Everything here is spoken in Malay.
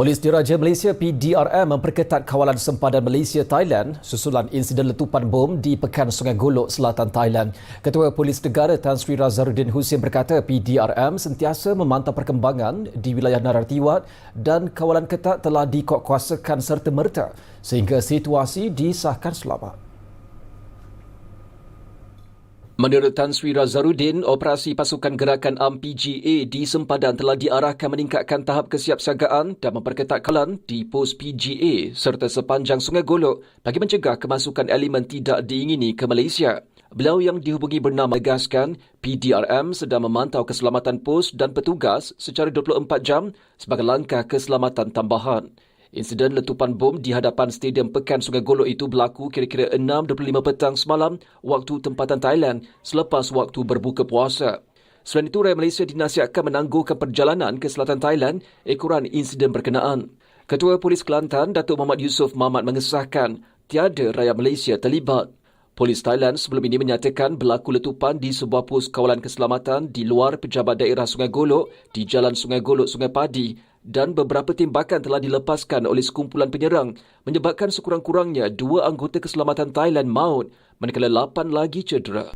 Polis Diraja Malaysia PDRM memperketat kawalan sempadan Malaysia-Thailand susulan insiden letupan bom di Pekan Sungai Golok, Selatan Thailand. Ketua Polis Negara Tan Sri Razaruddin Hussein berkata PDRM sentiasa memantau perkembangan di wilayah Naratiwat dan kawalan ketat telah dikuatkuasakan serta merta sehingga situasi disahkan selamat. Menurut Tan Sri Razaruddin, operasi pasukan gerakan AMPGA di sempadan telah diarahkan meningkatkan tahap kesiapsiagaan dan memperketat kalan di pos PGA serta sepanjang Sungai Golok bagi mencegah kemasukan elemen tidak diingini ke Malaysia. Beliau yang dihubungi bernama menegaskan PDRM sedang memantau keselamatan pos dan petugas secara 24 jam sebagai langkah keselamatan tambahan. Insiden letupan bom di hadapan Stadium Pekan Sungai Golok itu berlaku kira-kira 6.25 petang semalam waktu tempatan Thailand selepas waktu berbuka puasa. Selain itu, Raya Malaysia dinasihatkan menangguhkan perjalanan ke selatan Thailand ekoran insiden berkenaan. Ketua Polis Kelantan, Datuk Muhammad Yusof Mahmat mengesahkan tiada rakyat Malaysia terlibat. Polis Thailand sebelum ini menyatakan berlaku letupan di sebuah pos kawalan keselamatan di luar pejabat daerah Sungai Golok di Jalan Sungai Golok, Sungai Padi dan beberapa tembakan telah dilepaskan oleh sekumpulan penyerang menyebabkan sekurang-kurangnya dua anggota keselamatan Thailand maut manakala lapan lagi cedera.